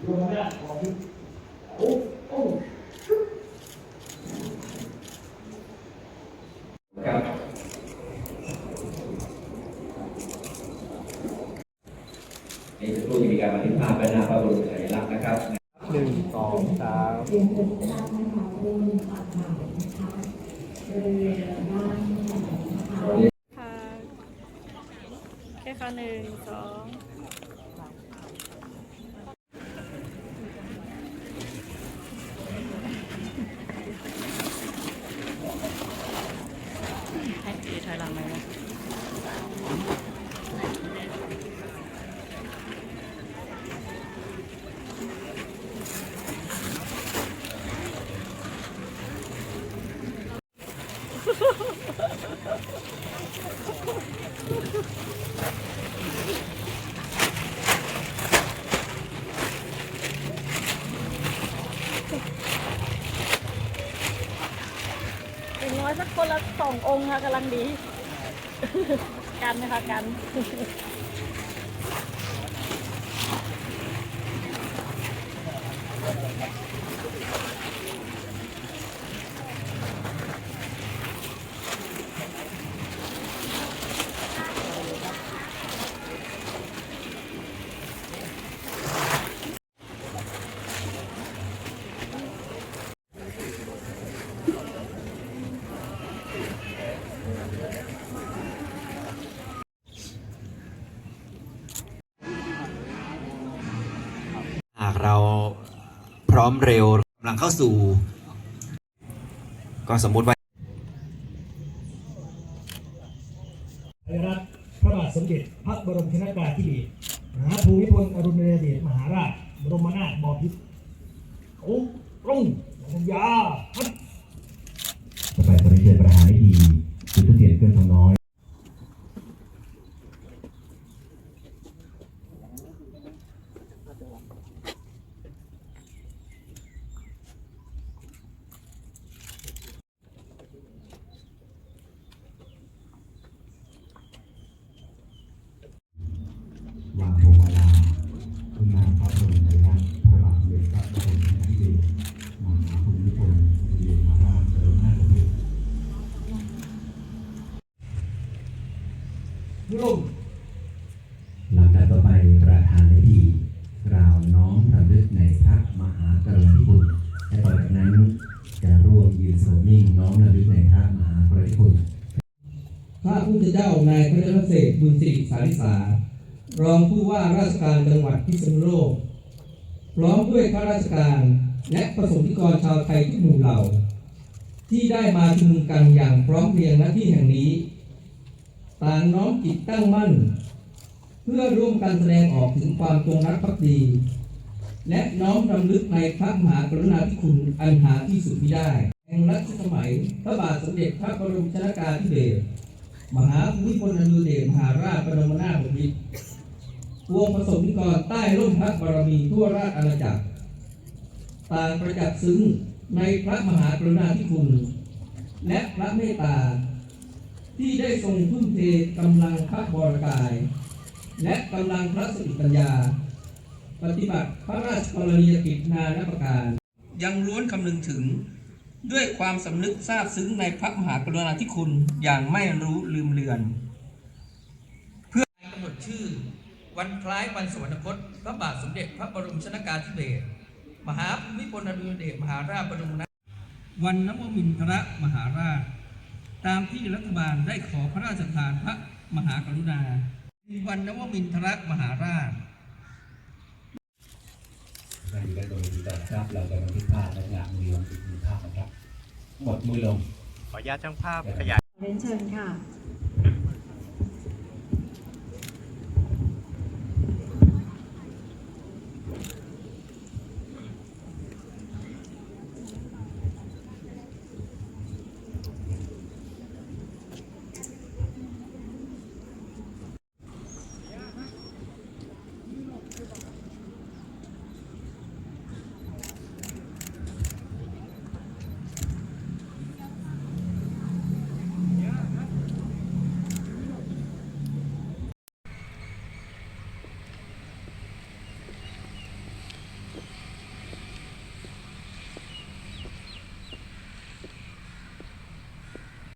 ถะมโนอานะมะทาโอานุอานุเตเราจะไปเช็คปัญหาอีกครับที่โลกแบบทั้งงานขอบพระคุณขอวิชาขอเป็นคุณประเทศทั้งมีเจ้าครู่จะพูดมีการบันทึกภาพเป็นหน้าพระบรมฉายลักษณ์นะครับหนึ่งสองสามเรียนเป็นภาพนะคะเรื่องผ่านผ่านนะคะบริเวณด้านนะคะแค่ค่ะหนึ่งสองให้ตีถอยหลังไหมนะ อย่างน้อยสักคนละสององค์ค่ะกำลังดี กันนะคะกัน เราพร้อมเร็วกำลังเข้าสู่ ก็สมมุติว่าไทยรัฐพระบาทสมเด็จพระบรมชนากาธิเบศรมหาภูมิพลอดุลยเดชมหาราชบรมนาถบพิตรโอ้รุ่งสัญญาฮัทต่อไปขอเรียนเชิญประธานให้ดีจุดทุกเทียนเครื่องทองน้อย วางพวงมาลาคุณนามพระบรมฉายาลักษณ์พระบาทสมเด็จพระบรมชนกาธิเบศรมหาภูมิพลอดุลยเดชมหาราชบรมนาถบพิตร รุ่งลำดับต่อไปประธานในพิธีกล่าวน้อมรำลึกในพระมหากรุณาธิคุณและต่อจากนั้นจะร่วมยืนโสนิ่งน้อมรำลึกในพระมหากรุณาธิคุณพระพุทธเจ้านายพระเจ้าเสกบุญสิริสาริสารองผู้ว่าราชการจังหวัดพิษณุโลกพร้อมด้วยข้าราชการและประสงนิกรชาวไทยทุกหมู่เหล่า ที่ได้มาชุมนุมกันอย่างพร้อมเพรียงณที่แห่งนี้ ต่างน้อมจิตตั้งมั่น เพื่อร่วมกันแสดงออกถึงความจงรักภักดี และน้อมรำลึกในพระมหากรุณาธิคุณอันหาที่สุดมิได้แห่งรัชสมัยพระบาทสมเด็จพระบรมชนากาธิเบศรมหาภูมิพลอดุลยเดชมหาราชบรมนาถบพิตรพวงประสงนิกรใต้ร่มพระบารมีทั่วราชอาณาจักร ต่างประจักษ์ซึ้งในพระมหากรุณาธิคุณ และพระเมตตา ที่ได้ทรงทุ่มเทกำลังพระบรกาย และกำลังพระสติปัญญา ปฏิบัติพระราชกรณียกิจนานาประการ ยังล้วนคำนึงถึง ด้วยความสำนึกซาบซึ้งในพระมหากรุณาธิคุณอย่างไม่รู้ลืมเลือน เพื่อกำหนดชื่อ วันคล้ายวันสวรรคต พระบาทสมเด็จพระบรมชนากาธิเบศรมหาภูมิพลอดุลยเดชมหาราชบรมนาถวันนวมินทรมหาราช ตามที่รัฐบาลได้ขอพระราชทานพระมหากรุณาวันนวมินทรมหาราชนั่นก็โดยดีต่อครับเราจะบันทึกภาพและงานมือลงติดมือภาพนะครับ หมดมือลง ขออนุญาตช่างภาพขยายเรียนเชิญค่ะ